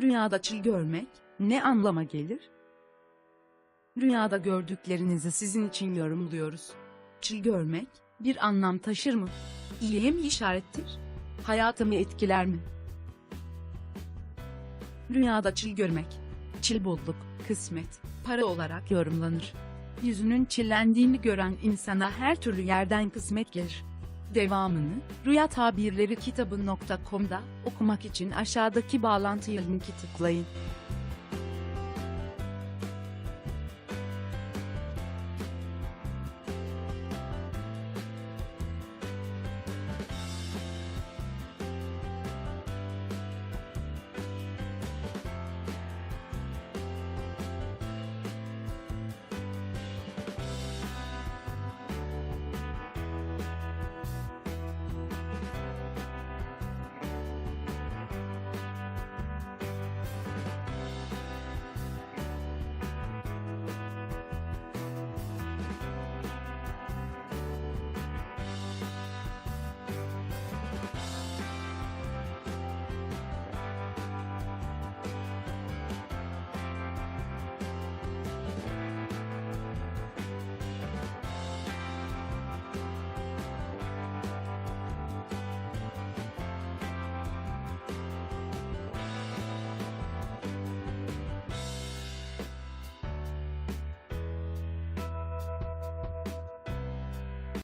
Rüyada çil görmek ne anlama gelir? Rüyada gördüklerinizi sizin için yorumluyoruz. Çil görmek bir anlam taşır mı? İyiye mi işarettir? Hayatımı etkiler mi? Rüyada çil görmek. Çil bolluk, kısmet, para olarak yorumlanır. Yüzünün çillendiğini gören insana her türlü yerden kısmet gelir. Devamını Rüya Tabirleri kitabı.com'da okumak için aşağıdaki bağlantıya linki tıklayın.